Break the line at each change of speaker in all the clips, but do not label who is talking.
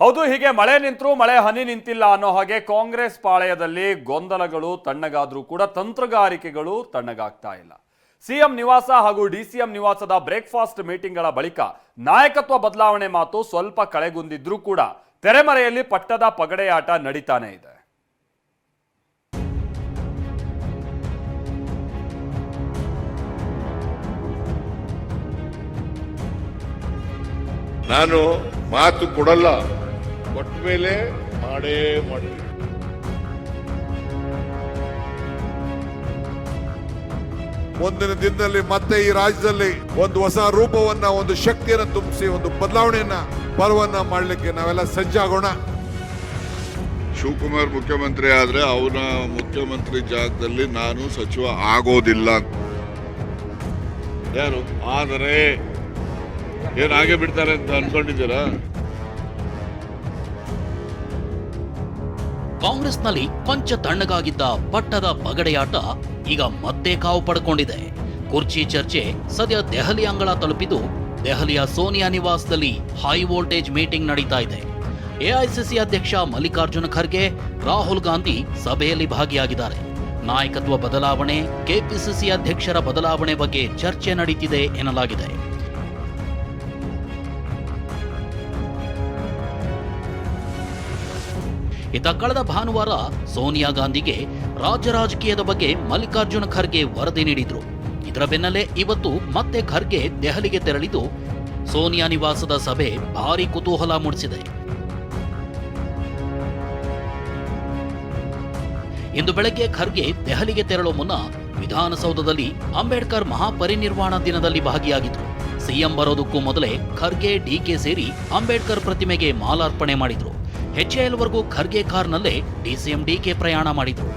ಹೌದು, ಹೀಗೆ ಮಳೆ ನಿಂತರೂ ಮಳೆ ಹನಿ ನಿಂತಿಲ್ಲ ಅನ್ನೋ ಹಾಗೆ ಕಾಂಗ್ರೆಸ್ ಪಾಳಯದಲ್ಲಿ ಗೊಂದಲಗಳು ತಣ್ಣಗಾದರೂ ಕೂಡ ತಂತ್ರಗಾರಿಕೆಗಳು ತಣ್ಣಗಾಗ್ತಾ ಇಲ್ಲ. ಸಿಎಂ ನಿವಾಸ ಹಾಗೂ ಡಿಸಿಎಂ ನಿವಾಸದ ಬ್ರೇಕ್ಫಾಸ್ಟ್ ಮೀಟಿಂಗ್ಗಳ ಬಳಿಕ ನಾಯಕತ್ವ ಬದಲಾವಣೆ ಮಾತು ಸ್ವಲ್ಪ ಕಳೆಗುಂದಿದ್ರೂ ಕೂಡ ತೆರೆಮರೆಯಲ್ಲಿ ಪಟ್ಟದ ಪಗಡೆಯಾಟ ನಡೀತಾನೆ ಇದೆ.
ನಾನು ಮಾತು ಕೊಡಲ್ಲ. ಕೊಟ್ಟ ಮೇಲೆ ಮಾಡೇ ಮಾಡಿ
ಮುಂದಿನ ದಿನದಲ್ಲಿ ಮತ್ತೆ ಈ ರಾಜ್ಯದಲ್ಲಿ ಒಂದು ಹೊಸ ರೂಪವನ್ನ ಒಂದು ಶಕ್ತಿಯನ್ನು ತುಂಬಿಸಿ ಒಂದು ಬದಲಾವಣೆಯನ್ನ ಪರ್ವನ್ನ ಮಾಡಲಿಕ್ಕೆ ನಾವೆಲ್ಲ ಸಜ್ಜಾಗೋಣ.
ಶಿವಕುಮಾರ್ ಮುಖ್ಯಮಂತ್ರಿ ಆದ್ರೆ ಅವನ ಮುಖ್ಯಮಂತ್ರಿ ಜಾಗದಲ್ಲಿ ನಾನು ಸಚಿವ ಆಗೋದಿಲ್ಲ. ಯಾರು? ಆದರೆ ಏನಾಗೇ ಬಿಡ್ತಾರೆ ಅಂತ ಅನ್ಕೊಂಡಿದ್ದೀರಾ?
ಕಾಂಗ್ರೆಸ್ನಲ್ಲಿ ಪಂಚ ತಣ್ಣಗಾಗಿದ್ದ ಪಟ್ಟದ ಪಗಡೆಯಾಟ ಈಗ ಮತ್ತೆ ಕಾವು ಪಡ್ಕೊಂಡಿದೆ. ಕುರ್ಚಿ ಚರ್ಚೆ ಸದ್ಯ ದೆಹಲಿ ಅಂಗಳ ತಲುಪಿದ್ದು ದೆಹಲಿಯ ಸೋನಿಯಾ ನಿವಾಸದಲ್ಲಿ ಹೈ ವೋಲ್ಟೇಜ್ ಮೀಟಿಂಗ್ ನಡೀತಾ ಇದೆ. ಎಐಸಿಸಿ ಅಧ್ಯಕ್ಷ ಮಲ್ಲಿಕಾರ್ಜುನ ಖರ್ಗೆ, ರಾಹುಲ್ ಗಾಂಧಿ ಸಭೆಯಲ್ಲಿ ಭಾಗಿಯಾಗಿದ್ದಾರೆ. ನಾಯಕತ್ವ ಬದಲಾವಣೆ, ಕೆಪಿಸಿಸಿ ಅಧ್ಯಕ್ಷರ ಬದಲಾವಣೆ ಬಗ್ಗೆ ಚರ್ಚೆ ನಡೀತಿದೆ ಎನ್ನಲಾಗಿದೆ. ಇತ್ತ ಕಳೆದ ಭಾನುವಾರ ಸೋನಿಯಾ ಗಾಂಧಿಗೆ ರಾಜ್ಯ ರಾಜಕೀಯದ ಬಗ್ಗೆ ಮಲ್ಲಿಕಾರ್ಜುನ ಖರ್ಗೆ ವರದಿ ನೀಡಿದ್ರು. ಇದರ ಬೆನ್ನಲ್ಲೇ ಇವತ್ತು ಮತ್ತೆ ಖರ್ಗೆ ದೆಹಲಿಗೆ ತೆರಳಿದ್ದು ಸೋನಿಯಾ ನಿವಾಸದ ಸಭೆ ಭಾರಿ ಕುತೂಹಲ ಮೂಡಿಸಿದೆ. ಇಂದು ಬೆಳಗ್ಗೆ ಖರ್ಗೆ ದೆಹಲಿಗೆ ತೆರಳುವ ಮುನ್ನ ವಿಧಾನಸೌಧದಲ್ಲಿ ಅಂಬೇಡ್ಕರ್ ಮಹಾಪರಿನಿರ್ವಾಣ ದಿನದಲ್ಲಿ ಭಾಗಿಯಾಗಿದ್ರು. ಸಿಎಂ ಬರೋದಕ್ಕೂ ಮೊದಲೇ ಖರ್ಗೆ ಡಿಕೆ ಸೇರಿ ಅಂಬೇಡ್ಕರ್ ಪ್ರತಿಮೆಗೆ ಮಾಲಾರ್ಪಣೆ ಮಾಡಿದ್ರು. ಹೆಚ್ಎಎಲ್ವರೆಗೂ ಖರ್ಗೆ ಕಾರ್ನಲ್ಲೇ ಡಿಸಿಎಂ ಡಿಕೆ ಪ್ರಯಾಣ ಮಾಡಿದ್ರು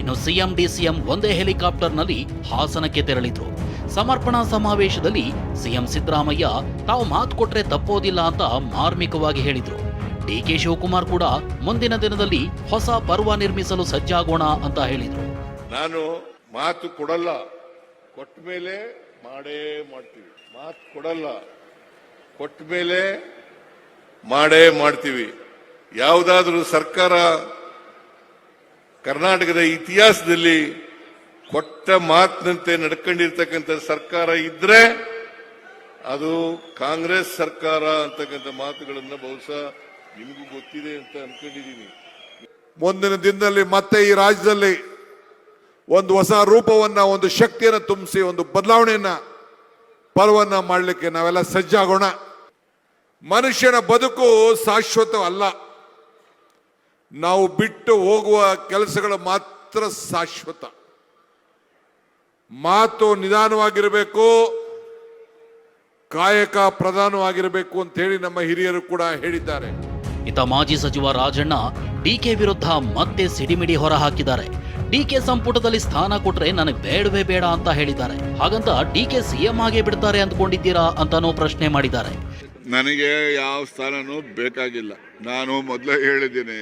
ಇನ್ನು ಸಿಎಂ, ಡಿಸಿಎಂ ಒಂದೇ ಹೆಲಿಕಾಪ್ಟರ್ನಲ್ಲಿ ಹಾಸನಕ್ಕೆ ತೆರಳಿದ್ರು. ಸಮರ್ಪಣಾ ಸಮಾವೇಶದಲ್ಲಿ ಸಿಎಂ ಸಿದ್ದರಾಮಯ್ಯ, ತಾವು ಮಾತು ಕೊಟ್ರೆ ತಪ್ಪೋದಿಲ್ಲ ಅಂತ ಮಾರ್ಮಿಕವಾಗಿ ಹೇಳಿದ್ರು. ಡಿಕೆ ಶಿವಕುಮಾರ್ ಕೂಡ ಮುಂದಿನ ದಿನದಲ್ಲಿ ಹೊಸ ಪರ್ವ ನಿರ್ಮಿಸಲು ಸಜ್ಜಾಗೋಣ ಅಂತ ಹೇಳಿದರು.
ನಾನು ಮಾತು ಕೊಡಲ್ಲ. ಕೊಟ್ಟ ಮೇಲೆ ಮಾಡೇ ಮಾಡ್ತೀವಿ. ಮಾತು ಕೊಡಲ್ಲ. ಕೊಟ್ಟ ಮೇಲೆ ಮಾಡೇ ಮಾಡ್ತೀವಿ. ಯಾವುದಾದ್ರೂ ಸರ್ಕಾರ ಕರ್ನಾಟಕದ ಇತಿಹಾಸದಲ್ಲಿ ಕೊಟ್ಟ ಮಾತಿನಂತೆ ನಡ್ಕೊಂಡಿರ್ತಕ್ಕಂಥ ಸರ್ಕಾರ ಇದ್ರೆ ಅದು ಕಾಂಗ್ರೆಸ್ ಸರ್ಕಾರ ಅಂತಕ್ಕಂಥ ಮಾತುಗಳನ್ನು ಬಹುಶಃ ನಿಮಗೂ ಗೊತ್ತಿದೆ ಅಂತ ಅನ್ಕೊಂಡಿದ್ದೀನಿ.
ಮುಂದಿನ ದಿನದಲ್ಲಿ ಮತ್ತೆ ಈ ರಾಜ್ಯದಲ್ಲಿ ಒಂದು ಹೊಸ ರೂಪವನ್ನ, ಒಂದು ಶಕ್ತಿಯನ್ನು ತುಂಬಿಸಿ, ಒಂದು ಬದಲಾವಣೆಯನ್ನ, ಪರ್ವನ್ನ ಮಾಡಲಿಕ್ಕೆ ನಾವೆಲ್ಲ ಸಜ್ಜಾಗೋಣ. ಮನುಷ್ಯನ ಬದುಕು ಶಾಶ್ವತ ಅಲ್ಲ ನಾವು ಬಿಟ್ಟು ಹೋಗುವ ಕೆಲಸಗಳು ಮಾತ್ರ ಶಾಶ್ವತ. ಮಾತು ನಿಧಾನವಾಗಿರಬೇಕು, ಕಾಯಕ ಪ್ರಧಾನವಾಗಿರಬೇಕು ಅಂತ ಹೇಳಿ ನಮ್ಮ ಹಿರಿಯರು ಕೂಡ ಹೇಳಿದ್ದಾರೆ.
ಇತ್ತ ಮಾಜಿ ಸಚಿವ ರಾಜಣ್ಣ ಡಿಕೆ ವಿರುದ್ಧ ಮತ್ತೆ ಸಿಡಿಮಿಡಿ ಹೊರ ಹಾಕಿದ್ದಾರೆ ಡಿಕೆ ಸಂಪುಟದಲ್ಲಿ ಸ್ಥಾನ ಕೊಟ್ರೆ ನನಗೆ ಬೇಡವೇ ಬೇಡ ಅಂತ ಹೇಳಿದ್ದಾರೆ. ಹಾಗಂತ ಡಿಕೆ ಸಿಎಂ ಆಗೇ ಬಿಡ್ತಾರೆ ಅಂದ್ಕೊಂಡಿದ್ದೀರಾ ಅಂತಾನೂ ಪ್ರಶ್ನೆ ಮಾಡಿದ್ದಾರೆ.
ನನಗೆ ಯಾವ ಸ್ಥಾನನೂ ಬೇಕಾಗಿಲ್ಲ. ನಾನು ಮೊದಲೇ ಹೇಳಿದ್ದೀನಿ.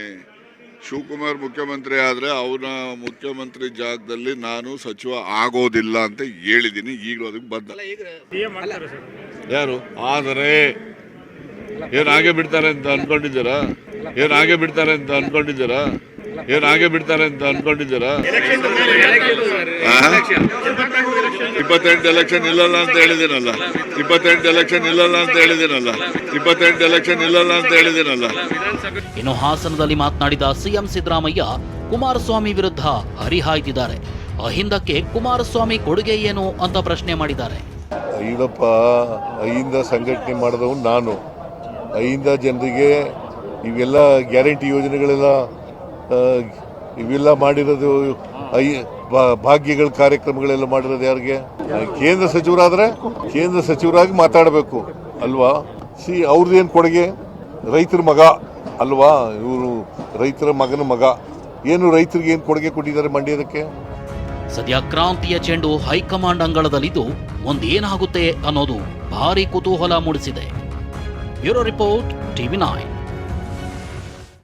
ಶಿವಕುಮಾರ್ ಮುಖ್ಯಮಂತ್ರಿ ಆದರೆ ಅವನ ಮುಖ್ಯಮಂತ್ರಿ ಜಾಗದಲ್ಲಿ ನಾನು ಸಚಿವ ಆಗೋದಿಲ್ಲ ಅಂತ ಹೇಳಿದ್ದೀನಿ. ಈಗಲೂ ಅದಕ್ಕೆ ಬದ್ಧ. ಯಾರು? ಆದರೆ ಏನ್ ಹಾಗೆ ಬಿಡ್ತಾರೆ ಅಂತ ಅನ್ಕೊಂಡಿದ್ದೀರಾ? ಏನ್ ಹಾಗೆ ಬಿಡ್ತಾರೆ ಅಂತ ಅನ್ಕೊಂಡಿದ್ದೀರಾ? ಏನ್ ಹಾಗೆ ಬಿಡ್ತಾರೆ ಅಂತ ಅನ್ಕೊಂಡಿದ್ದೀರಾ? ಇಪ್ಪತ್ತೆಂಟು ಎಲೆಕ್ಷನ್ ಇಲ್ಲಲ್ಲ ಅಂತ ಹೇಳಿದಿರಲ್ಲ ಇಪ್ಪತ್ತೆಂಟು ಎಲೆಕ್ಷನ್ ಇಲ್ಲಲ್ಲ ಅಂತ ಹೇಳಿದಿರಲ್ಲ ಇಪ್ಪತ್ತೆಂಟು ಎಲೆಕ್ಷನ್ ಇಲ್ಲಲ್ಲ ಅಂತ ಹೇಳಿದಿರಲ್ಲ
ಇನ್ನು ಹಾಸನದಲ್ಲಿ ಮಾತನಾಡಿದ ಸಿಎಂ ಸಿದ್ದರಾಮಯ್ಯ ಕುಮಾರಸ್ವಾಮಿ ವಿರುದ್ಧ ಹರಿಹಾಯ್ದಿದ್ದಾರೆ. ಅಹಿಂದಕ್ಕೆ ಕುಮಾರಸ್ವಾಮಿ ಕೊಡುಗೆ ಏನು ಅಂತ ಪ್ರಶ್ನೆ ಮಾಡಿದ್ದಾರೆ.
ಅಯ್ಯಪ್ಪ ಅಹಿಂದ ಸಂಘಟನೆ ಮಾಡಿದವನು ನಾನು. ಐಯಿಂದ ಜನರಿಗೆ ಇವೆಲ್ಲ ಗ್ಯಾರಂಟಿ ಯೋಜನೆಗಳೆಲ್ಲ ಇವೆಲ್ಲ ಮಾಡಿರೋದು ಭಾಗ್ಯಗಳ ಕಾರ್ಯಕ್ರಮಗಳೆಲ್ಲ ಮಾಡಿರೋದು ಯಾರಿಗೆ? ಕೇಂದ್ರ ಸಚಿವರಾದರೆ ಕೇಂದ್ರ ಸಚಿವರಾಗಿ ಮಾತಾಡಬೇಕು, ಅಲ್ವಾ? ಸಿ ಅವ್ರದ್ದೇನು ಕೊಡುಗೆ? ರೈತರ ಮಗ, ಅಲ್ವಾ? ಇವರು ರೈತರ ಮಗನ ಮಗ. ಏನು ರೈತರಿಗೆ ಏನು ಕೊಡುಗೆ ಕೊಟ್ಟಿದ್ದಾರೆ ಮಂಡ್ಯದಕ್ಕೆ
ಸದ್ಯ ಕ್ರಾಂತಿಯ ಚೆಂಡು ಹೈಕಮಾಂಡ್ ಅಂಗಳದಲ್ಲಿದ್ದು ಮುಂದೇನಾಗುತ್ತೆ ಅನ್ನೋದು ಭಾರಿ ಕುತೂಹಲ ಮೂಡಿಸಿದೆ. Euro Report, TV9.